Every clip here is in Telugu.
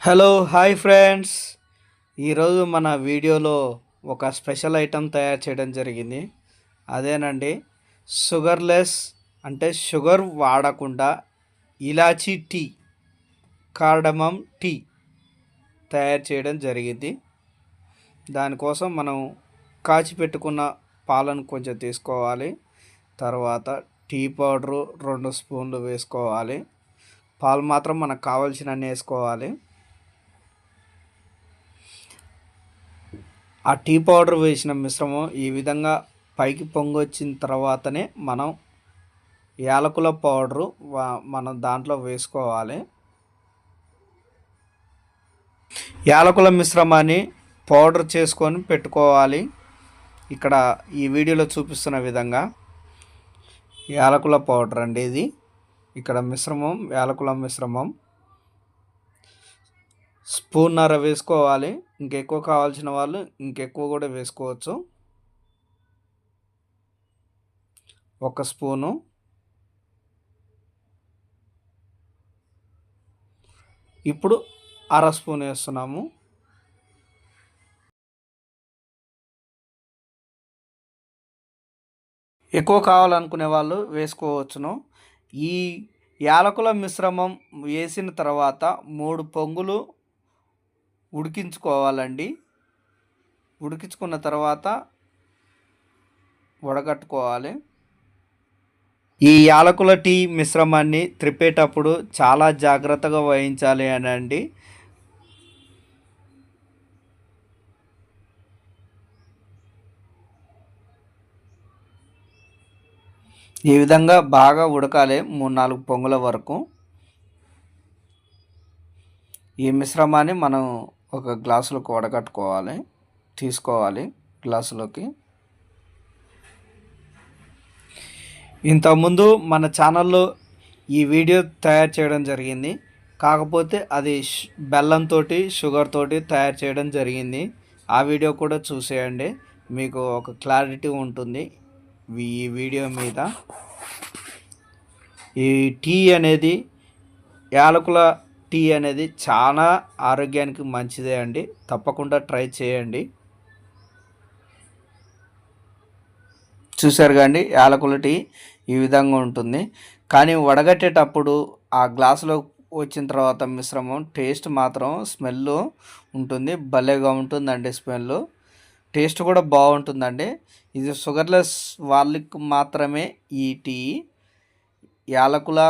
హలో హాయ్ ఫ్రెండ్స్ ఈరోజు మన వీడియోలో ఒక స్పెషల్ ఐటెం తయారు చేయడం జరిగింది. అదేనండి షుగర్లెస్ అంటే షుగర్ వాడకుండా ఇలాచీ టీ కార్డమం టీ తయారు చేయడం జరిగింది. దానికోసం మనం కాచి పెట్టుకున్న పాలను కొంచెం తీసుకోవాలి. తర్వాత టీ పౌడరు రెండు స్పూన్లు వేసుకోవాలి. పాలు మాత్రం మనకు కావాల్సినన్ని వేసుకోవాలి. ఆ టీ పౌడర్ వేసిన మిశ్రమం ఈ విధంగా పైకి పొంగొచ్చిన తర్వాతనే మనం యాలకుల పౌడరు మనం దాంట్లో వేసుకోవాలి. యాలకుల మిశ్రమాన్ని పౌడర్ చేసుకొని పెట్టుకోవాలి. ఇక్కడ ఈ వీడియోలో చూపిస్తున్న విధంగా యాలకుల పౌడర్ అండి ఇది. ఇక్కడ మిశ్రమం యాలకుల మిశ్రమం. స్పూన్నర వేసుకోవాలి. ఇంకెక్కువ కావాల్సిన వాళ్ళు ఇంకెక్కువ కూడా వేసుకోవచ్చు. ఒక స్పూను. ఇప్పుడు అర స్పూన్ వేస్తున్నాము. ఎక్కువ కావాలనుకునే వాళ్ళు వేసుకోవచ్చును. ఈ యాలకుల మిశ్రమం వేసిన తర్వాత మూడు పొంగులు ఉడికించుకోవాలండి. ఉడికించుకున్న తర్వాత వడగట్టుకోవాలి. ఈ యాలకుల టీ మిశ్రమాన్ని త్రిప్పేటప్పుడు చాలా జాగ్రత్తగా వహించాలి అని అండి ఈ విధంగా బాగా ఉడకాలి మూడు నాలుగు పొంగుల వరకు. ఈ మిశ్రమాన్ని మనం ఒక గ్లాసులోకి వడగట్టుకోవాలి. తీసుకోవాలి గ్లాసులోకి. ఇంతకుముందు మన ఛానల్లో ఈ వీడియో తయారు చేయడం జరిగింది. కాకపోతే అది బెల్లంతో షుగర్ తోటి తయారు చేయడం జరిగింది. ఆ వీడియో కూడా చూసేయండి. మీకు ఒక క్లారిటీ ఉంటుంది ఈ వీడియో మీద. ఈ టీ అనేది యాలకుల టీ అనేది చాలా ఆరోగ్యానికి మంచిదే అండి. తప్పకుండా ట్రై చేయండి. చూసారు కండి యాలకుల టీ ఈ విధంగా ఉంటుంది. కానీ వడగట్టేటప్పుడు ఆ గ్లాసులో వచ్చిన తర్వాత మిశ్రమం టేస్ట్ మాత్రం స్మెల్ ఉంటుంది. భలేగా ఉంటుందండి స్మెల్ టేస్ట్ కూడా బాగుంటుందండి. ఇది షుగర్లెస్ వాళ్ళకి మాత్రమే ఈ టీ. యాలకుల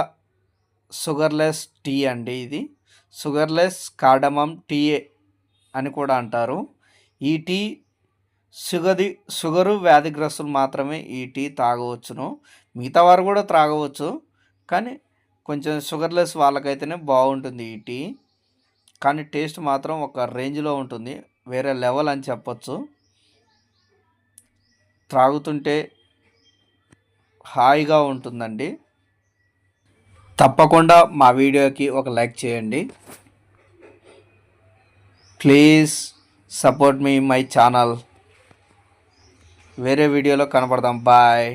షుగర్లెస్ టీ అండి ఇది. షుగర్లెస్ కార్డమమ్ టీ అని కూడా అంటారు. ఈ టీ షుగది షుగరు వ్యాధిగ్రస్తులు మాత్రమే ఈ టీ తాగవచ్చును. మిగతా వారు కూడా త్రాగవచ్చు కానీ కొంచెం షుగర్లెస్ వాళ్ళకైతేనే బాగుంటుంది ఈ టీ. కానీ టేస్ట్ మాత్రం ఒక రేంజ్లో ఉంటుంది వేరే లెవెల్ అని చెప్పొచ్చు. త్రాగుతుంటే హాయిగా ఉంటుందండి. తప్పకుండా మా వీడియోకి ఒక లైక్ చేయండి. ప్లీజ్ సపోర్ట్ మీ మై ఛానల్ వేరే వీడియోలో కనపడదాం. బాయ్